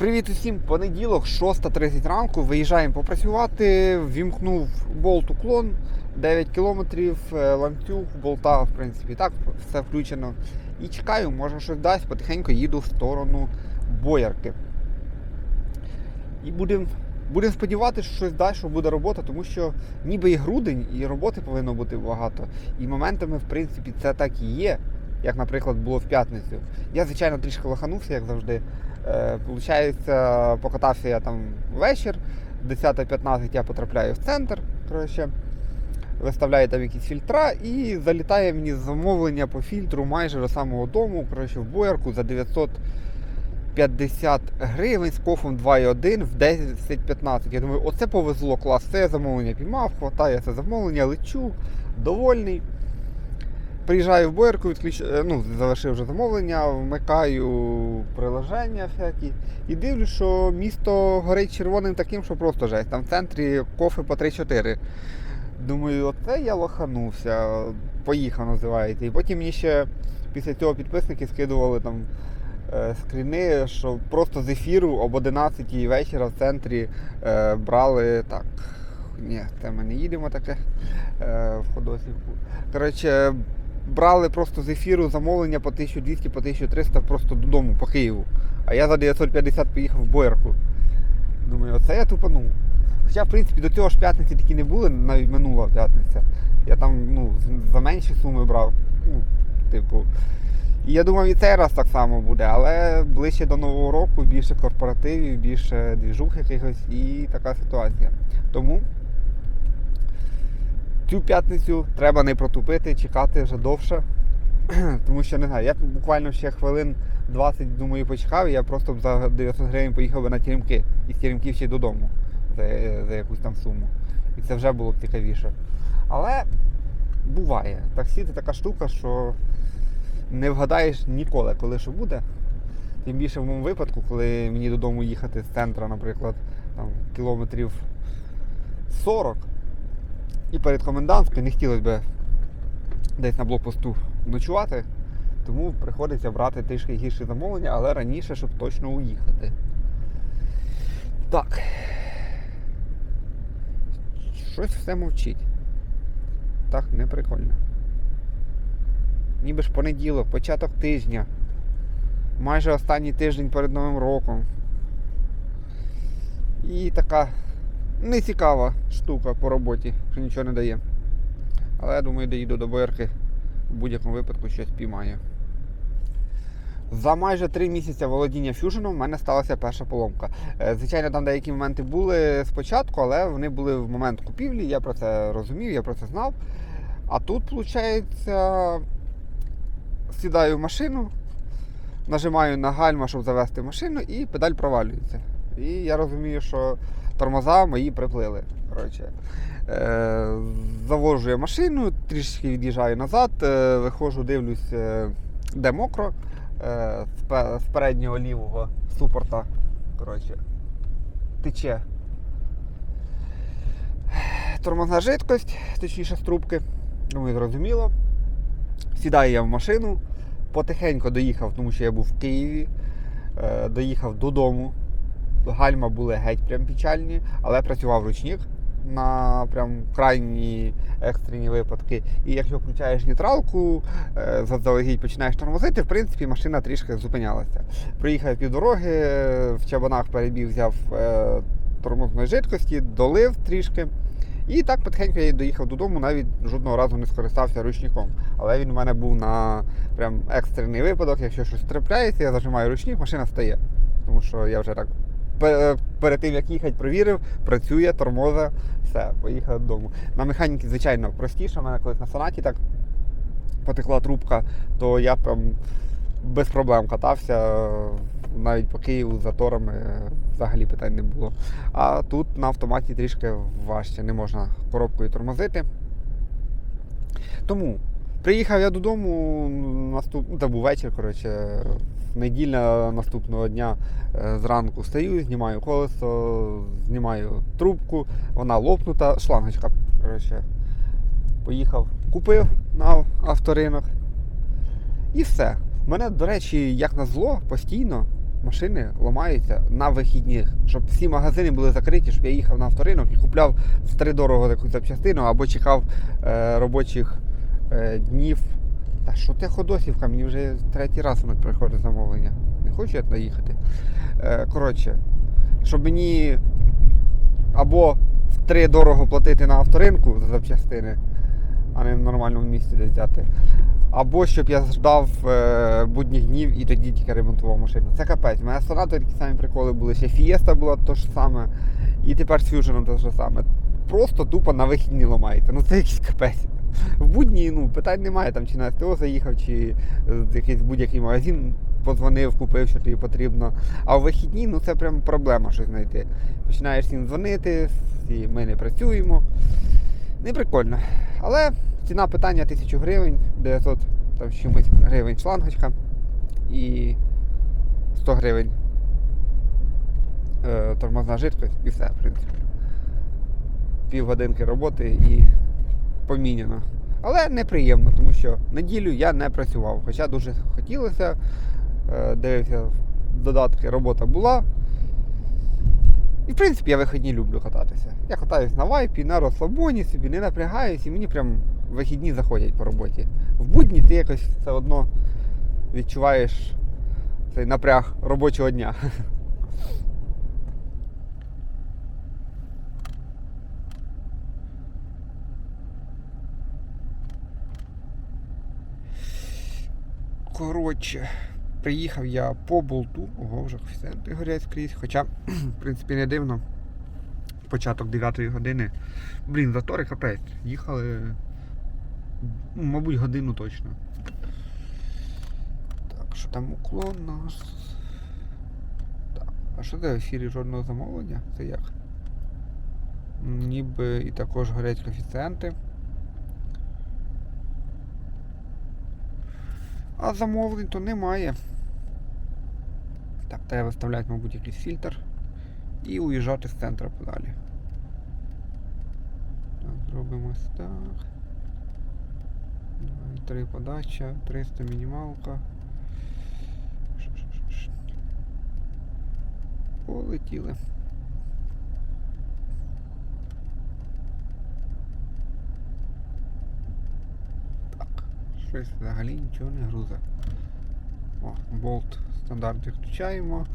Привіт усім! Понеділок, 6.30 ранку. Виїжджаємо попрацювати. Вімкнув болт уклон 9 кілометрів, е, ланцюг, болта, в принципі, так, все включено. І чекаю, може щось дасть, потихеньку їду в сторону боярки. І будемо будем сподіватися, що щось дасть, що буде робота, тому що ніби і грудень, і роботи повинно бути багато. І моментами, в принципі, це так і є, як, наприклад, було в п'ятницю. Я, звичайно, трішки лоханувся, як завжди. Е, Получається, покатався я там вечір, в 10.15 я потрапляю в центр. Коротше, виставляю там якісь фільтра і залітає мені замовлення по фільтру майже до самого дому, коротше, в боярку за 950 гривень з кофом 2,1 в 10.15. Я думаю, оце повезло клас, це замовлення піймав, хватає це замовлення, лечу, довольний. Приїжджаю в боярку, відключ... е, ну, завершив вже замовлення, вмикаю приложення всякі і дивлюсь, що місто горить червоним таким, що просто жесть. Там в центрі кофе по 3-4. Думаю, оце я лоханувся, поїхав називається. І потім мені ще після цього підписники скидували там е, скріни, що просто з ефіру об 11 вечора в центрі е, брали так. Ні, це ми не їдемо таке е, в Ходосівку. Коротше, брали просто з ефіру замовлення по 1200, по 1300 просто додому по Києву. А я за 950 поїхав в Боярку. Думаю, оце я тупанув. Хоча, в принципі, до цього ж п'ятниці такі не були, навіть минула п'ятниця. Я там ну, за менші суми брав. Ну, типу. І я думав, і цей раз так само буде, але ближче до Нового року більше корпоративів, більше двіжух якихось і така ситуація. Тому цю п'ятницю треба не протупити, чекати вже довше. Тому що не знаю, я буквально ще хвилин 20, думаю, почекав, і я просто за 900 гривень поїхав би на Теремки. І з Теремків ще й додому за, за якусь там суму. І це вже було б цікавіше. Але буває. Таксі це така штука, що не вгадаєш ніколи, коли що буде. Тим більше в моєму випадку, коли мені додому їхати з центра, наприклад, там, кілометрів 40, і перед комендантською не хотілося б десь на блокпосту ночувати, тому приходиться брати трішки гірше замовлення, але раніше, щоб точно уїхати. Так. Щось все мовчить. Так, не прикольно. Ніби ж понеділок, початок тижня. Майже останній тиждень перед Новим роком. І така нецікава штука по роботі, що нічого не дає. Але я думаю, доїду до боярки, в будь-якому випадку щось піймаю. За майже три місяці володіння фюженом в мене сталася перша поломка. Е, Звичайно, там деякі моменти були спочатку, але вони були в момент купівлі, я про це розумів, я про це знав. А тут, виходить, сідаю в машину, нажимаю на гальма, щоб завести машину, і педаль провалюється. І я розумію, що тормоза мої приплили. Коротше. Е, завожу я машину, трішки від'їжджаю назад, е, виходжу, дивлюсь, е, де мокро. З переднього лівого супорта. Коротше, тече тормозна жидкость, точніше з трубки. Думаю, зрозуміло. Сідаю я в машину, потихеньку доїхав, тому що я був в Києві. Доїхав додому. Гальма були геть прям печальні, але працював ручник на прям крайні екстрені випадки. І якщо включаєш нейтралку, е, заздалегідь починаєш тормозити, в принципі, машина трішки зупинялася. Проїхав півдороги, е, в чабанах перебіг, взяв е, тормозної жидкості, долив трішки. І так потихеньку я доїхав додому, навіть жодного разу не скористався ручником. Але він у мене був на прям екстрений випадок. Якщо щось трапляється, я зажимаю ручник, машина стає. Тому що я вже так перед тим як їхати, провірив, працює, тормоза, все, поїхав додому. На механіки, звичайно, простіше. У мене колись на сонаті так потекла трубка, то я прям без проблем катався. Навіть по Києву з заторами е, взагалі питань не було. А тут на автоматі трішки важче, не можна коробкою тормозити. Тому приїхав я додому, наступ... ну, це був вечір, коротше, неділя наступного дня е, зранку стою, знімаю колесо, знімаю трубку, вона лопнута, шлангочка. Коротше, поїхав, купив на авторинок. І все. Мене, до речі, як на зло, постійно машини ламаються на вихідних, щоб всі магазини були закриті, щоб я їхав на авторинок і купляв втридорого якусь запчастину або чекав е, робочих днів. Та що ти ходосівка? Мені вже третій раз воно приходить замовлення. Не хочу я туди їхати. Е, коротше, щоб мені або втри дорого платити на авторинку за запчастини, а не в нормальному місці десь взяти. Або щоб я ждав е, будніх днів і тоді тільки ремонтував машину. Це капець. Мене Sonata такі самі приколи були. Ще Fiesta була то ж саме. І тепер з Fusion те ж саме. Просто тупо на вихідні ламається. Ну це якийсь капець. В будні ну, питань немає, там чи на СТО заїхав, чи якийсь будь-який магазин позвонив, купив, що тобі потрібно. А в вихідні ну це прям проблема щось знайти. Починаєш всім дзвонити, і ми не працюємо. Не прикольно. Але ціна питання 1000 гривень, 900 там, чимось гривень шлангочка і 100 гривень е, тормозна жидкость і все, в принципі. Півгодинки роботи і поміняно. Але неприємно, тому що неділю я не працював. Хоча дуже хотілося, е, дивився додатки, робота була. І в принципі я вихідні люблю кататися. Я катаюсь на вайпі, на розслабоні собі, не напрягаюсь, і мені прям вихідні заходять по роботі. В будні ти якось все одно відчуваєш цей напряг робочого дня. Коротше, приїхав я по болту, ого, вже коефіцієнти горять скрізь, хоча, в принципі, не дивно. Початок 9 години. Блін, затори капець. Їхали, ну, мабуть, годину точно. Так, що там уклон наш. Так, а що це в ефірі жодного замовлення? Це як? Ніби і також горять коефіцієнти. А замовлень то немає. Так, треба виставляти, мабуть, якийсь фільтр і уїжджати з центру подалі. Так, зробимо ось так. Три подача, 300 мінімалка. Полетіли. Так, щось взагалі нічого не грузе. О, болт стандарт відключаємо.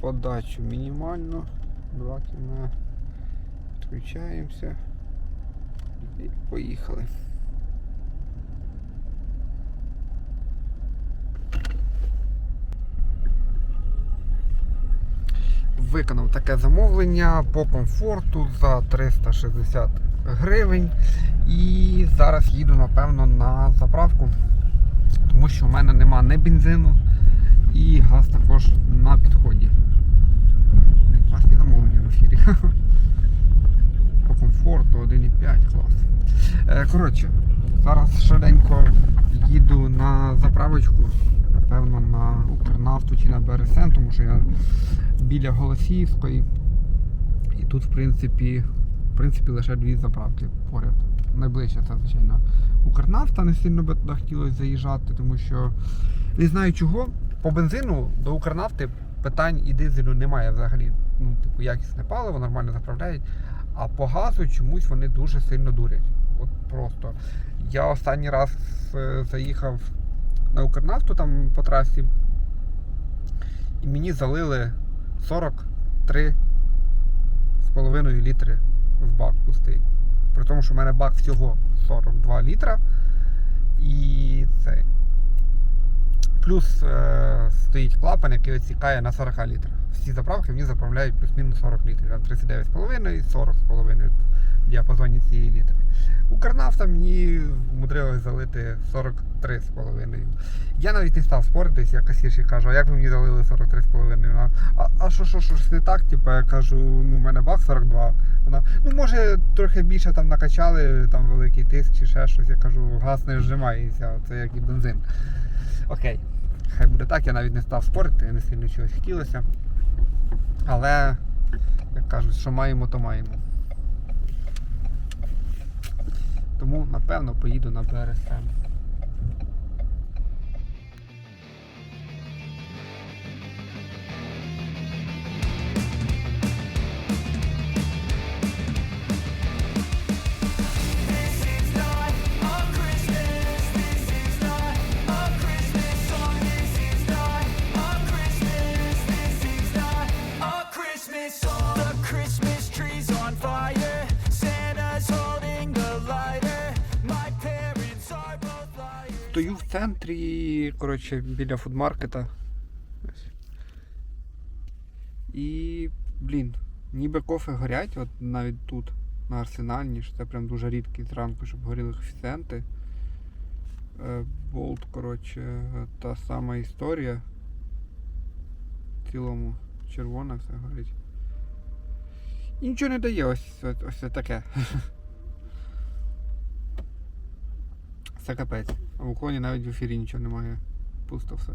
Подачу мінімально. 2 км. Відключаємося. І поїхали. Виконав таке замовлення по комфорту за 360 гривень. І зараз їду, напевно, на заправку, тому що в мене нема ні бензину і газ також на підході. Класні замовлення в ефірі. По комфорту 1,5 клас. Е, Коротше, зараз швиденько їду на заправочку, напевно, на Укрнафту чи на БРСН, тому що я біля Голосіївської. І тут, в принципі, в принципі, лише дві заправки поряд. Найближче це, звичайно, Укрнафта. Не сильно би туди хотілося заїжджати, тому що не знаю чого. По бензину до Укрнафти питань і дизелю немає взагалі. Ну, типу, якісне паливо, нормально заправляють. А по газу чомусь вони дуже сильно дурять. От просто. Я останній раз е, заїхав на Укрнафту там по трасі, і мені залили 43 з половиною літри в бак пустий. При тому, що в мене бак всього 42 літра. І це. Плюс е, стоїть клапан, який відсікає на 40 літрах. Всі заправки мені заправляють плюс-мінус 40 літрів. Там 39,5 і 40,5 в діапазоні цієї літри. Укрнафта мені вмудрилось залити 43,5. Я навіть не став споритись, я касірші кажу, а як ви мені залили 43,5? А, а що, що, що ж не так? Типу, я кажу, ну в мене бак 42. Вона, ну може трохи більше там накачали, там великий тиск чи ще щось. Я кажу, газ не зжимається, це як і бензин. Окей, хай буде так, я навіть не став спорити, не сильно чогось хотілося. Але, як кажуть, що маємо, то маємо. Тому, напевно, поїду на БРСМ. Центрі, коротше, біля фудмаркета. І, блін, ніби кофе горять, от навіть тут, на арсенальні, що це прям дуже рідкий зранку, щоб горіли коефіцієнти. Е, Болт, коротше, та сама історія. В цілому червона все горить. І нічого не дає ось, ось, ось таке. Це капець. А в уклоні навіть в ефірі нічого немає. Пусто все.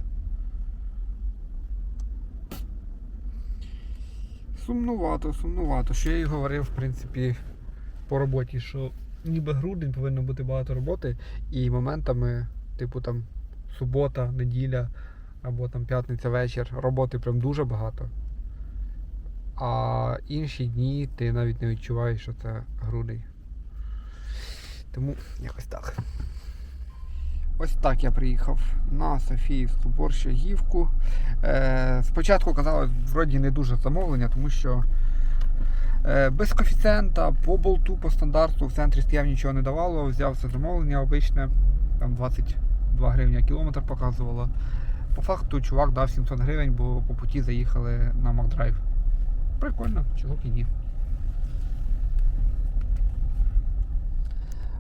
Сумнувато, сумнувато. Що я і говорив, в принципі, по роботі, що ніби грудень повинно бути багато роботи, і моментами, типу там субота, неділя або там п'ятниця вечір, роботи прям дуже багато. А інші дні ти навіть не відчуваєш, що це грудень. Тому якось так. Ось так я приїхав на Софіївську борщагівку. Е, спочатку казалось, вроді не дуже замовлення, тому що е, без коефіцієнта, по болту, по стандарту в центрі стояв нічого не давало, взяв це замовлення обичне, там 22 гривні кілометр показувало. По факту чувак дав 700 гривень, бо по путі заїхали на Макдрайв. Прикольно, чого і ні.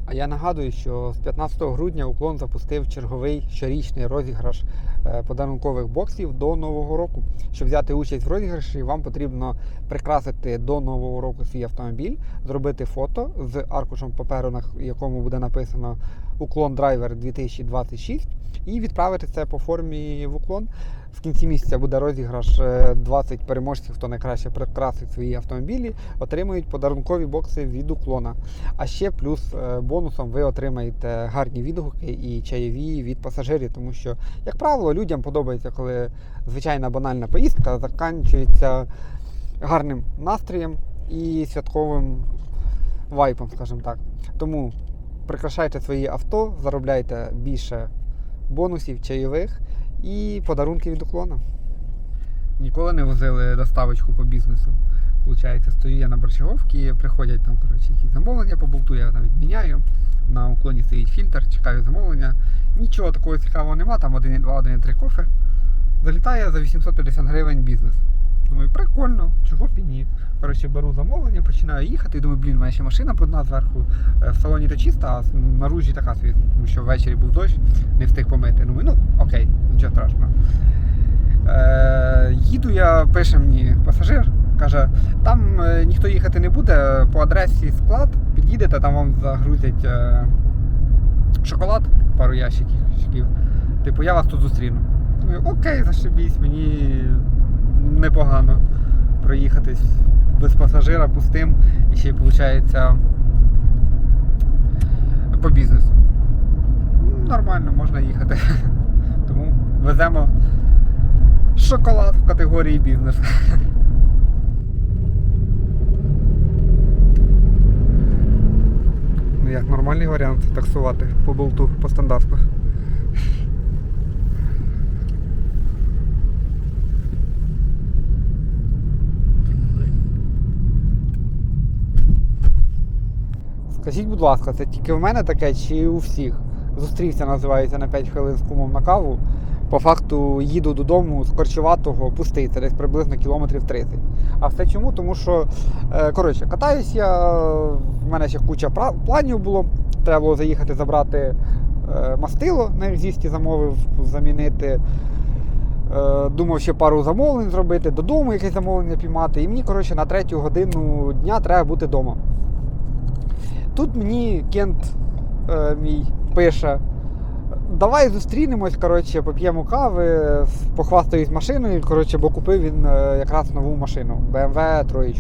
А я нагадую, що з 15 грудня уклон запустив черговий щорічний розіграш подарункових боксів до Нового року. Щоб взяти участь в розіграші, вам потрібно прикрасити до Нового року свій автомобіль, зробити фото з аркушем паперу, на якому буде написано Уклон Драйвер 2026, і відправити це по формі в уклон. В кінці місяця буде розіграш е, 20 переможців, хто найкраще прикрасить свої автомобілі, отримують подарункові бокси від уклона. А ще плюс е, бонусом ви отримаєте гарні відгуки і чайові від пасажирів, тому що, як правило, людям подобається, коли звичайна банальна поїздка закінчується гарним настроєм і святковим вайпом, скажімо так. Тому прикрашайте свої авто, заробляйте більше бонусів, чайових і подарунки від уклона. Ніколи не возили доставочку по бізнесу. Получається, стою я на борщаговці, приходять там коротше, якісь замовлення по я навіть міняю. На уклоні стоїть фільтр, чекаю замовлення. Нічого такого цікавого нема, там 1,2, 1,3 кофе. Залітає за 850 гривень бізнес. Думаю, прикольно, чого б і ні. Коротше, беру замовлення, починаю їхати думаю, блін, у мене ще машина брудна зверху. Е, В салоні то чиста, а наружі така собі, тому що ввечері був дощ, не встиг помити. Думаю, ну окей, нічого страшного. Е, їду я, пише мені пасажир, каже, там е, ніхто їхати не буде, по адресі склад, під'їдете, там вам загрузять е, шоколад, пару ящиків. Типу, я вас тут зустріну. Думаю, окей, зашибісь, мені непогано проїхатись без пасажира пустим і ще й виходить по бізнесу. Ну, Нормально, можна їхати. Тому веземо шоколад в категорії бізнес. Ну як нормальний варіант таксувати по болту, по стандарту. Скажіть, будь ласка, це тільки в мене таке чи у всіх? Зустрівся, називається на 5 хвилин з кумом на каву. По факту їду додому з Корчуватого пустий, це десь приблизно кілометрів 30. А все чому? Тому що, е, коротше, катаюсь в мене ще куча планів було. Треба було заїхати забрати е, мастило на екзісті, замовив замінити. Е, Думав ще пару замовлень зробити, додому якесь замовлення піймати. І мені, коротше, на третю годину дня треба бути вдома. Тут мені Кент е, мій пише. Давай зустрінемось, коротше, поп'ємо кави, похвастаюсь машиною, коротше, бо купив він е, якраз нову машину BMW 3.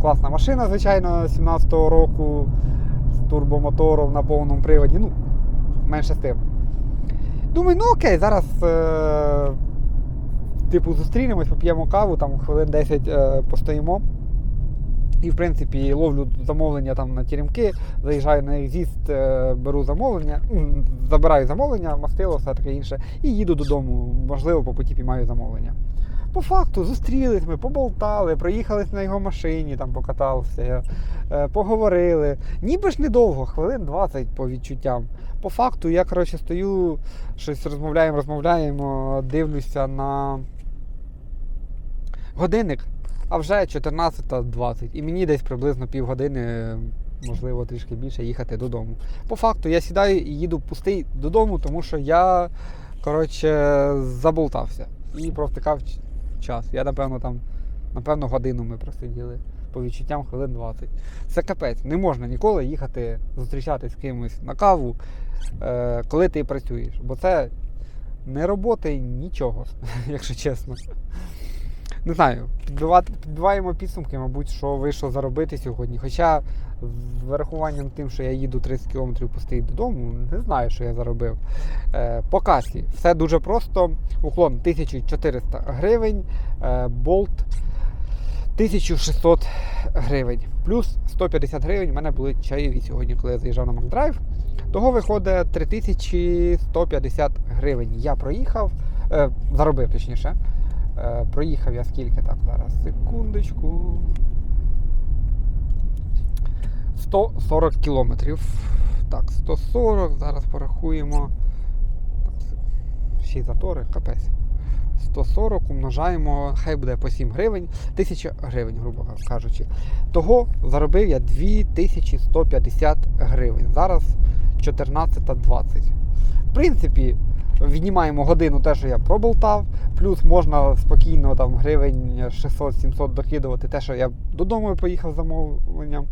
Класна машина, звичайно, 17-го року з турбомотором на повному приводі. Ну, менше з тим. Думаю, ну окей, зараз е, типу зустрінемось, поп'ємо каву, там хвилин 10 е, постоїмо. І, в принципі, ловлю замовлення там на теремки, заїжджаю на екзіст, беру замовлення, забираю замовлення, мастило, все таке інше, і їду додому. Можливо, по путі піймаю замовлення. По факту зустрілись ми, поболтали, проїхались на його машині, там покатався, е, поговорили. Ніби ж недовго, хвилин 20 по відчуттям. По факту я коротше стою, щось розмовляємо, розмовляємо, дивлюся на годинник, а вже 14.20. І мені десь приблизно півгодини, можливо, трішки більше їхати додому. По факту я сідаю і їду пустий додому, тому що я коротше, заболтався і провтикав час. Я, напевно, там, напевно, годину ми просиділи. По відчуттям хвилин 20. Це капець. Не можна ніколи їхати зустрічатись з кимось на каву, е, коли ти працюєш. Бо це не роботи, нічого, якщо чесно. Не знаю, підбиваємо підсумки, мабуть, що вийшло заробити сьогодні. Хоча з вирахуванням тим, що я їду 30 км пустий додому, не знаю, що я заробив. Е, по касі все дуже просто. Уклон 1400 гривень, е, болт 1600 гривень. Плюс 150 гривень в мене були чайові сьогодні, коли я заїжджав на Макдрайв. Того виходить 3150 гривень. Я проїхав, е, заробив точніше. Е, проїхав я скільки так зараз? Секундочку. 140 кілометрів. Так, 140, зараз порахуємо. Ще затори, капець. 140 умножаємо, хай буде по 7 гривень, 1000 гривень, грубо кажучи. Того заробив я 2150 гривень. Зараз 14.20. В принципі, віднімаємо годину те, що я проболтав, плюс можна спокійно там гривень 600-700 докидувати те, що я додому поїхав замовленням.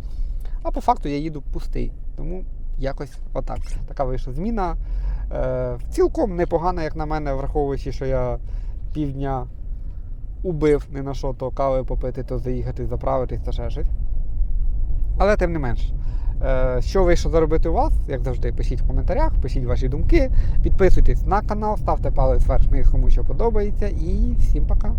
А по факту я їду пустий. Тому якось отак. Така вийшла зміна. Е, цілком непогана, як на мене, враховуючи, що я півдня убив не на що, то кави попити, то заїхати, заправитись та ще щось. Але тим не менш. Е, Що вийшло заробити у вас, як завжди, пишіть в коментарях, пишіть ваші думки, підписуйтесь на канал, ставте палець вверх, кому що подобається. І всім пока.